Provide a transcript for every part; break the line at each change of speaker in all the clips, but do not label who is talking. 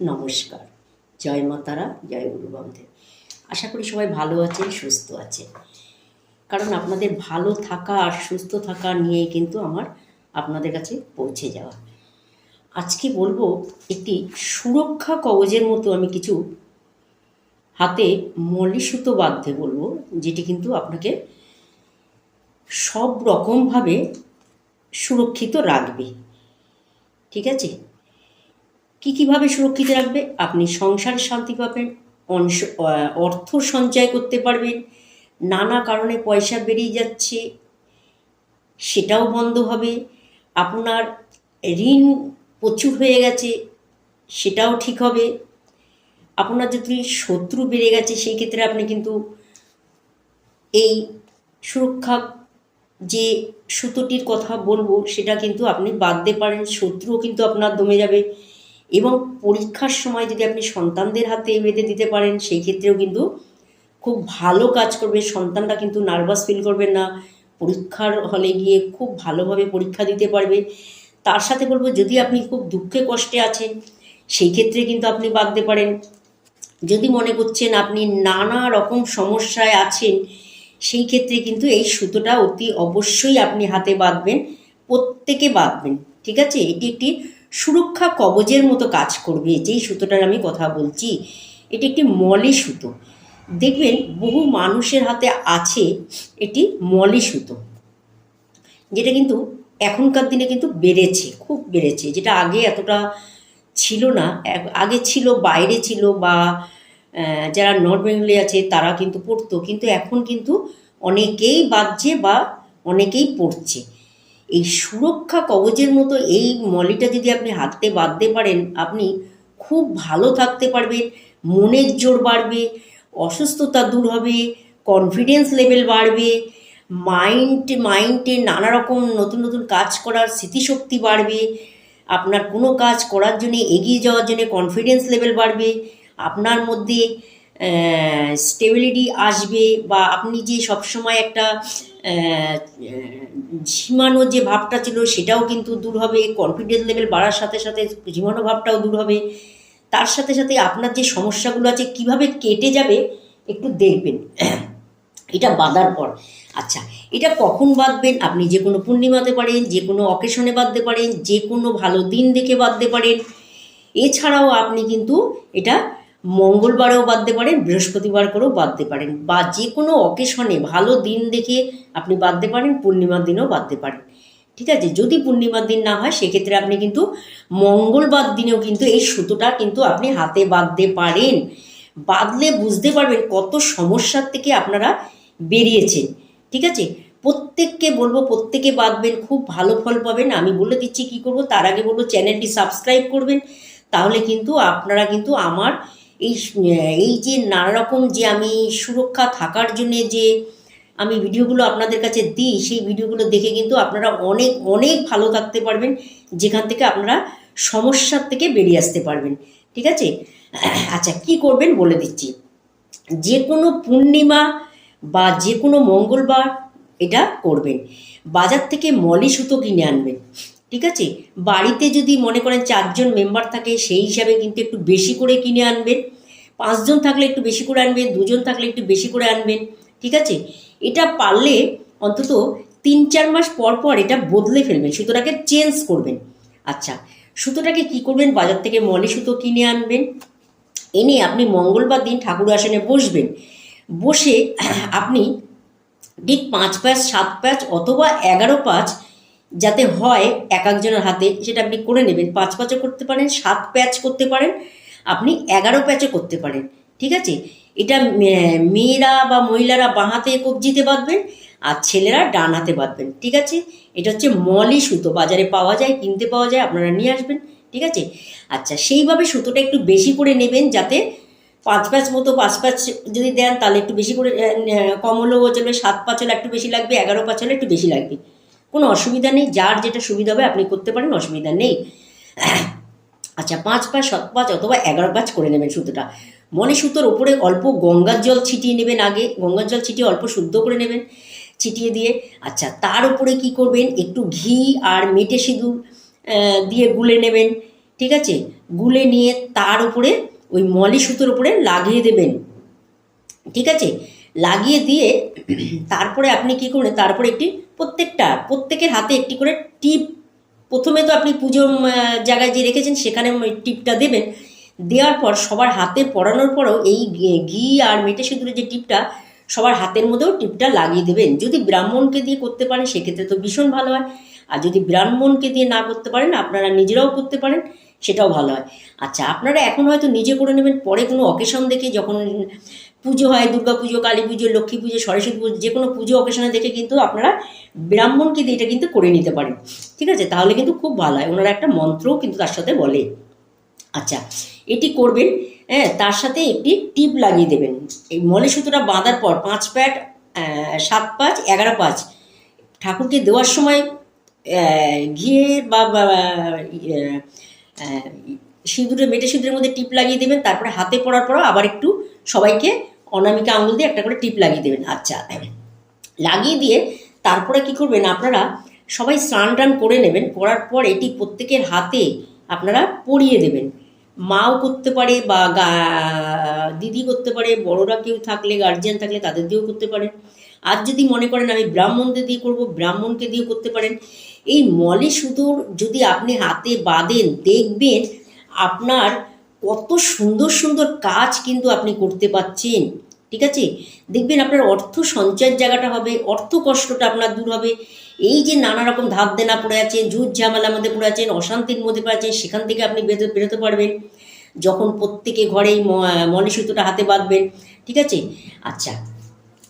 নমস্কার। জয় মা তারা, জয় গুরু বামদেব। আশা করি সবাই ভালো আছেন, সুস্থ আছে কারণ আপনাদের ভালো থাকা আর সুস্থ থাকা নিয়েই কিন্তু আমার আপনাদের কাছে পৌঁছে যাওয়া। আজকে বলব, একটি সুরক্ষা কবজের মতো আমি কিছু হাতে মলি সুতো বাঁধতে বলব, যেটি কিন্তু আপনাকে সব রকমভাবে সুরক্ষিত রাখবে। ঠিক আছে? কী কীভাবে সুরক্ষিত রাখবে? আপনি সংসারে শান্তি পাবেন, অংশ অর্থ সঞ্চয় করতে পারবেন, নানা কারণে পয়সা বেরিয়ে যাচ্ছে, সেটাও বন্ধ হবে। আপনার ঋণ প্রচুর হয়ে গেছে, সেটাও ঠিক হবে। আপনার যদি শত্রু বেড়ে গেছে, সেই ক্ষেত্রে আপনি কিন্তু এই সুরক্ষা যে সুতোটির কথা বলব, সেটা কিন্তু আপনি বাঁধতে পারেন, শত্রুও কিন্তু আপনার দমে যাবে। এবং পরীক্ষার সময় যদি আপনি সন্তানদের হাতে বেঁধে দিতে পারেন, সেই ক্ষেত্রেও কিন্তু খুব ভালো কাজ করবে। সন্তানটা কিন্তু নার্ভাস ফিল করবে না। পরীক্ষার হলে গিয়ে খুব ভালোভাবে পরীক্ষা দিতে পারবে। তার সাথে বলব, যদি আপনি খুব দুঃখে কষ্টে আছেন, সেই ক্ষেত্রে কিন্তু আপনি বাঁধতে পারেন। যদি মনে করছেন আপনি নানা রকম সমস্যায় আছেন, সেই ক্ষেত্রে কিন্তু এই সুতোটা অতি অবশ্যই আপনি হাতে বাঁধবেন, প্রত্যেকে বাঁধবেন। ঠিক আছে? এটি একটি সুরক্ষা কবজের মতো কাজ করবে, যেই সুতোটার আমি কথা বলছি, এটি একটি মলি সুতো। দেখবেন, বহু মানুষের হাতে আছে এটি মলি সুতো, যেটা কিন্তু এখনকার দিনে কিন্তু বেড়েছে, খুব বেড়েছে, যেটা আগে এতটা ছিল না। আগে ছিল, বাইরে ছিল বা যারা নর্থ বেঙ্গলে আছে তারা কিন্তু পড়তো, কিন্তু এখন কিন্তু অনেকেই বাজছে বা অনেকেই পড়ছে। এই সুরক্ষা কবচের মতো এই মলিটা যদি আপনি হাতে বাঁধতে পারেন, আপনি খুব ভালো থাকতে পারবেন মনের জোর বাড়বে, অসুস্থতা দূর হবে কনফিডেন্স লেভেল বাড়বে মাইন্ড মাইন্ডে নানা রকম নতুন নতুন কাজ করার স্মৃতিশক্তি বাড়বে, আপনার কোনো কাজ করার জন্য এগিয়ে যাওয়ার জন্য কনফিডেন্স লেভেল বাড়বে, আপনার মধ্যে স্টেবিলিটি আসবে বা আপনি যে সবসময় একটা ঝিমানো যে ভাবটা ছিল সেটাও কিন্তু দূর হবে কনফিডেন্স লেভেল বাড়ার সাথে সাথে ঝিমানো ভাবটাও দূর হবে। তার সাথে সাথে আপনার যে সমস্যাগুলো আছে, কীভাবে কেটে যাবে একটু দেখবেন। এটা বাঁধার পর। আচ্ছা এটা কখন বাঁধবেন? আপনি যে কোনো পূর্ণিমাতে পারেন, যে কোনো অকেশনে বাঁধতে পারেন, যে কোনো ভালো দিন দেখে বাঁধতে পারেন। এছাড়াও আপনি কিন্তু এটা মঙ্গলবারেও বাঁধতে পারেন বৃহস্পতিবার করেও বাঁধতে পারেন বা যে কোনো অকেশনে ভালো দিন দেখে আপনি বাঁধতে পারেন, পূর্ণিমার দিনেও বাঁধতে পারেন। ঠিক আছে? যদি পূর্ণিমার দিন না হয়, সেক্ষেত্রে আপনি কিন্তু মঙ্গলবার দিনেও কিন্তু এই সুতোটা কিন্তু আপনি হাতে বাঁধতে পারেন। বাঁধলে বুঝতে পারবেন কত সমস্যার থেকে আপনারা বেরিয়েছেন। ঠিক আছে? প্রত্যেককে বলব, প্রত্যেকে বাঁধবেন, খুব ভালো ফল পাবেন। আমি বলে দিচ্ছি কি করব, তার আগে বলব, চ্যানেলটি সাবস্ক্রাইব করবেন। তাহলে কিন্তু আপনারা কিন্তু আমার এই এই যে নানা রকম যে আমি সুরক্ষা থাকার জন্যে যে আমি ভিডিওগুলো আপনাদের কাছে দিই, সেই ভিডিওগুলো দেখে কিন্তু আপনারা অনেক অনেক ভালো থাকতে পারবেন। যেখান থেকে আপনারা সমস্যার থেকে বেরিয়ে আসতে পারবেন। ঠিক আছে? আচ্ছা কি করবেন বলে দিচ্ছি। যে কোনো পূর্ণিমা বা যে কোনো মঙ্গলবার এটা করবেন। বাজার থেকে মলি সুতো কিনে আনবেন। ঠিক আছে? বাড়িতে যদি মনে করেন চারজন মেম্বার থাকে, সেই হিসাবে কিন্তু একটু বেশি করে কিনে আনবেন। পাঁচজন থাকলে একটু বেশি করে আনবেন, দুজন থাকলে একটু বেশি করে আনবেন, ঠিক আছে? এটা পারলে অন্তত তিন চার মাস পর পর এটা বদলে ফেলবেন, সুতোটাকে চেঞ্জ করবেন। আচ্ছা সুতোটাকে কি করবেন? বাজার থেকে মলি সুতো কিনে আনবেন। এনে আপনি মঙ্গলবার দিন ঠাকুর আসনে বসবেন। বসে আপনি ঠিক পাঁচ প্যাচ, সাত প্যাচ অথবা এগারো পাঁচ যাতে হয় এক একজনের হাতে, সেটা আপনি করে নেবেন। পাঁচ প্যাচও করতে পারেন, সাত প্যাচ করতে পারেন। আপনি এগারো প্যাচও করতে পারেন, ঠিক আছে? এটা মেয়েরা বা মহিলারা বাঁ হাতে কবজিতে বাঁধবেন আর ছেলেরা ডান হাতে বাঁধবেন ঠিক আছে? এটা হচ্ছে মলি সুতো, বাজারে পাওয়া যায়, কিনতে পাওয়া যায়, আপনারা নিয়ে আসবেন, ঠিক আছে? আচ্ছা সেইভাবে সুতোটা একটু বেশি করে নেবেন যাতে পাঁচ প্যাচ মতো, পাঁচ প্যাচ যদি দেন তাহলে একটু বেশি করে কম হলেও চলবে সাত পাঁচ হলে একটু বেশি লাগবে, এগারো পাঁচ হলে একটু বেশি লাগবে। কোনো অসুবিধা নেই, যার যেটা সুবিধা হবে আপনি করতে পারেন, অসুবিধা নেই। আচ্ছা পাঁচ পাঁচ সাত পাঁচ অথবা এগারো পাঁচ করে নেবেন সুতোটা। মনে সুতোর ওপরে অল্প গঙ্গার জল ছিটিয়ে নেবেন আগে। গঙ্গার জল ছিটিয়ে অল্প শুদ্ধ করে নেবেন, ছিটিয়ে দিয়ে। আচ্ছা তার উপরে কি করবেন? একটু ঘি আর মেটে সিঁদুর দিয়ে গুলে নেবেন, ঠিক আছে? গুলে নিয়ে তার উপরে ওই মলি সুতোর উপরে লাগিয়ে দেবেন, ঠিক আছে? লাগিয়ে দিয়ে তারপরে আপনি কি করবেন? তারপরে একটি প্রত্যেকটা, প্রত্যেকের হাতে একটি করে টিপ প্রথমে তো আপনি পুজো জায়গায় যে রেখেছেন, সেখানে টিপটা দেবেন। দেওয়ার পর সবার হাতে পরানোর পরেও এই ঘি- ঘি আর মেটে সিঁদুরের যে টিপটা, সবার হাতের মধ্যেও টিপটা লাগিয়ে দেবেন। যদি ব্রাহ্মণকে দিয়ে করতে পারেন, সেক্ষেত্রে তো ভীষণ ভালো হয়। আর যদি ব্রাহ্মণকে দিয়ে না করতে পারেন, আপনারা নিজেরাও করতে পারেন, সেটাও ভালো হয়। আচ্ছা আপনারা এখন হয়তো নিজে করে নেবেন, পরে কোনো অকেশন দেখে যখন পুজো হয় দুর্গা পুজো কালী পুজো লক্ষ্মী পুজো সরস্বতী পুজো যে কোনো পুজো অকেশনে দেখে কিন্তু আপনারা ব্রাহ্মণকে দিয়ে এটা কিন্তু করে নিতে পারেন। ঠিক আছে? তাহলে কিন্তু খুব ভালো হয়। ওনারা একটা মন্ত্রও কিন্তু তার সাথে বলে। আচ্ছা এটি করবেন হ্যাঁ তার সাথে একটি টিপ লাগিয়ে দেবেন। এই মলে সুতোটা বাঁধার পর পাঁচ প্যাট সাত পাঁচ এগারো পাঁচ। ঠাকুরকে দেওয়ার সময় ঘিয়ে বা বা, ইয়ে, সিঁদুরে মেটে সিঁদুরের মধ্যে টিপ লাগিয়ে দেবেন। তারপরে হাতে পড়ার পরও আবার একটু সবাইকে অনামিকা আঙুল দিয়ে একটা করে টিপ লাগিয়ে দেবেন আচ্ছা লাগিয়ে দিয়ে তারপরে কি করবেন, আপনারা সবাই স্নান টান করে নেবেন, করার পর এটি প্রত্যেকের হাতে আপনারা পরিয়ে দেবেন। মাও করতে পারে বা দিদি করতে পারে, বড়রা কেউ থাকলে গার্জিয়ান থাকলে তাদের দিয়েও করতে পারেন। আর যদি মনে করেন আমি ব্রাহ্মণদের দিয়ে করব, ব্রাহ্মণকে দিয়ে করতে পারেন। এই মলে সুতোর যদি আপনি হাতে বাঁধেন, দেখবেন আপনার কত সুন্দর সুন্দর কাজ কিন্তু আপনি করতে পারছেন। ঠিক আছে? দেখবেন আপনার অর্থ সঞ্চয়ের জায়গাটা হবে, অর্থ কষ্টটা আপনার দূর হবে। এই যে নানা রকম ধার দেনা পড়ে আছেন, ঝুট ঝামেলার মধ্যে পড়ে আছেন, অশান্তির মধ্যে পড়ে আছেন, সেখান থেকে আপনি বেরোতে বেরোতে পারবেন। যখন প্রত্যেকে ঘরেই মনে সুতোটা হাতে বাঁধবেন, ঠিক আছে? আচ্ছা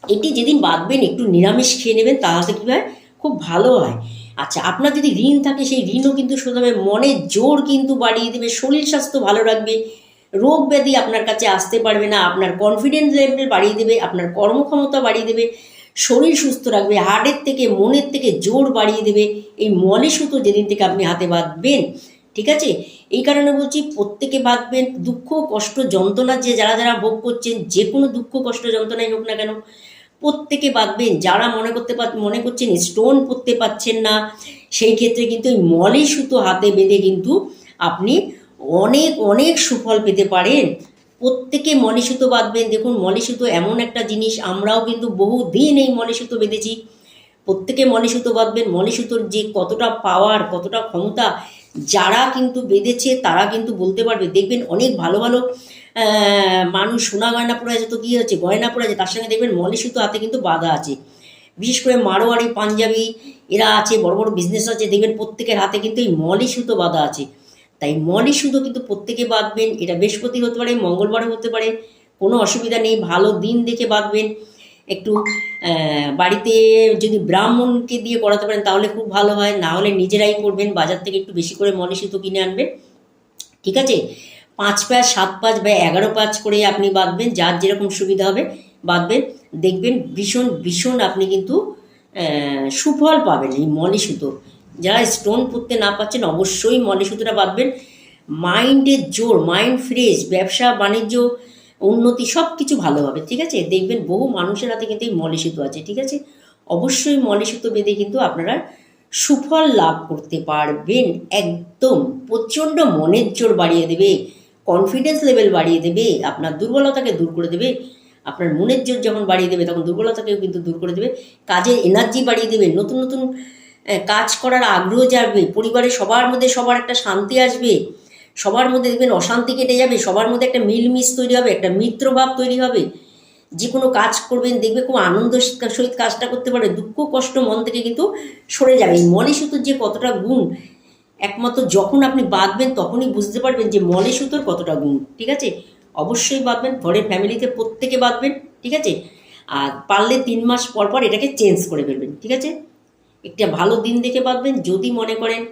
এটি যেদিন বাঁধবেন, একটু নিরামিষ খেয়ে নেবেন, তাহলে কী হয়? খুব ভালো হয়। আচ্ছা আপনার যদি ঋণ থাকে, সেই ঋণও কিন্তু শোধাবে মনের জোর কিন্তু বাড়িয়ে দেবে, শরীর স্বাস্থ্য ভালো রাখবে। রোগ ব্যাধি আপনার কাছে আসতে পারবে না, আপনার কনফিডেন্স লেভেল বাড়িয়ে দেবে, আপনার কর্মক্ষমতা বাড়িয়ে দেবে, শরীর সুস্থ রাখবে হার্টের থেকে, মনের থেকে জোর বাড়িয়ে দেবে, এই মলে সুতো যেদিন থেকে আপনি হাতে বাঁধবেন, ঠিক আছে? এই কারণে বলছি প্রত্যেকে বাঁধবেন, দুঃখ, কষ্ট, যন্ত্রণা, যে যারা যারা ভোগ করছেন, যে কোনো দুঃখ, কষ্ট, যন্ত্রণাই হোক না কেন, প্রত্যেকে বাঁধবেন, যারা মনে করতে পার, মনে করছেন স্টোন পড়তে পাচ্ছেন না, সেই ক্ষেত্রে কিন্তু এই মলে সুতো হাতে বেঁধে কিন্তু আপনি অনেক অনেক সুফল পেতে পারেন। প্রত্যেকে মনে সুতো বাঁধবেন। দেখুন মনে সুতো এমন একটা জিনিস, আমরাও কিন্তু বহু দিন এই মনে সুতো বেঁধেছি। প্রত্যেকে মনে সুতো বাঁধবেন। মনে সুতোর যে কতটা পাওয়ার কতটা ক্ষমতা, যারা কিন্তু বেঁধেছে, তারা কিন্তু বলতে পারবে, দেখবেন অনেক ভালো ভালো মানুষ সোনা গয়না পরে আছে, তো কী হচ্ছে? গয়না পরে আছে, তার সঙ্গে দেখবেন মলে সুতো হাতে কিন্তু বাঁধা আছে। বিশেষ করে মারোয়ারি পাঞ্জাবি, এরা আছে, বড় বড় বিজনেস আছে, দেখবেন প্রত্যেকের হাতে কিন্তু এই মলি সুতো বাঁধা আছে। তাই মলি সুতো কিন্তু প্রত্যেকে বাঁধবেন, এটা বৃহস্পতি হতে পারে, মঙ্গলবারও হতে পারে, কোনো অসুবিধা নেই, ভালো দিন দেখে বাঁধবেন। একটু বাড়িতে যদি ব্রাহ্মণকে দিয়ে করাতে পারেন তাহলে খুব ভালো হয়, না হলে নিজেরাই করবেন, বাজার থেকে একটু বেশি করে মলি সুতো কিনে আনবেন। ঠিক আছে? পাঁচ পাঁচ, সাত পাঁচ বা এগারো পাঁচ করে আপনি বাঁধবেন, যার যেরকম সুবিধা হবে বাঁধবেন। দেখবেন ভীষণ ভীষণ আপনি কিন্তু সুফল পাবেন এই মলি সুতো। যারা স্টোন পরতে না পাচ্ছেন অবশ্যই মলি সুতোটা বাঁধবেন। মাইন্ডের জোর মাইন্ড ফ্রেশ ব্যবসা, বাণিজ্য, উন্নতি সব কিছু ভালো হবে, ঠিক আছে? দেখবেন বহু মানুষের হাতে কিন্তু এই মলি সুতো আছে, ঠিক আছে? অবশ্যই মলি সুতো বেঁধে কিন্তু আপনারা সুফল লাভ করতে পারবেন, একদম। প্রচণ্ড মনের জোর বাড়িয়ে দেবে কনফিডেন্স লেভেল বাড়িয়ে দেবে, আপনার দুর্বলতাকে দূর করে দেবে, আপনার মনের জোর যখন বাড়িয়ে দেবে, তখন দুর্বলতাকেও কিন্তু দূর করে দেবে, কাজের এনার্জি বাড়িয়ে দেবে, নতুন নতুন কাজ করার আগ্রহ জাগবে পরিবারের সবার মধ্যে সবার একটা শান্তি আসবে, সবার মধ্যে দেখবেন অশান্তি কেটে যাবে, সবার মধ্যে একটা মিলমিশ তৈরি হবে, একটা মিত্রভাব তৈরি হবে। যে কোনো কাজ করবেন, দেখবে খুব আনন্দ সহিত কাজটা করতে পারে দুঃখ, কষ্ট মন থেকে কিন্তু সরে যাবে। মনে সুতোর যে কতটা গুণ, একমাত্র যখন আপনি বাঁধবেন তখনই বুঝতে পারবেন যে মলে সুতোর কতটা গুণ, ঠিক আছে? অবশ্যই বাঁধবেন ঘরের ফ্যামিলিতে প্রত্যেকে বাঁধবেন, ঠিক আছে? আর পারলে তিন মাস পর পর এটাকে চেঞ্জ করে ফেলবেন, ঠিক আছে? একটা ভালো দিন দেখে বাঁধবেন যদি মনে করেন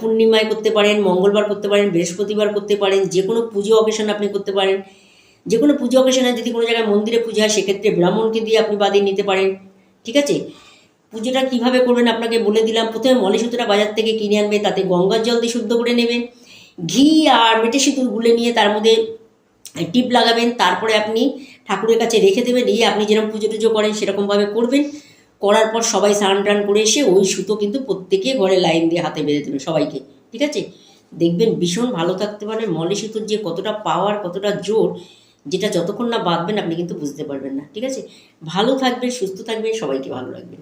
পূর্ণিমায় করতে পারেন, মঙ্গলবার করতে পারেন, বৃহস্পতিবার করতে পারেন যে কোনো পুজো অকেশন আপনি করতে পারেন। যে কোনো পুজো অকেশনে যদি কোনো জায়গায় মন্দিরে পুজো হয়, সেক্ষেত্রে ব্রাহ্মণকে দিয়ে আপনি বাদিয়ে নিতে পারেন। ঠিক আছে? পুজোটা কীভাবে করবেন আপনাকে বলে দিলাম। প্রথমে মলে সুতোটা বাজার থেকে কিনে আনবে, তাতে গঙ্গার জল দিয়ে শুদ্ধ করে নেবেন। ঘি আর মেটে সিঁদুর গুলে নিয়ে তার মধ্যে টিপ লাগাবেন। তারপরে আপনি ঠাকুরের কাছে রেখে দেবেন। এই আপনি যেরকম পুজো টুজো করেন, সেরকমভাবে করবেন। করার পর সবাই স্নান টান করে এসে ওই সুতো কিন্তু প্রত্যেকে ঘরে লাইন দিয়ে হাতে বেঁধে দেবে সবাইকে, ঠিক আছে? দেখবেন ভীষণ ভালো থাকতে পারেন মলে সুতোর যে কতটা পাওয়ার কতটা জোর, যেটা যতক্ষণ না বাঁধবেন আপনি কিন্তু বুঝতে পারবেন না, ঠিক আছে? ভালো থাকবেন, সুস্থ থাকবেন, সবাইকে ভালো রাখবেন।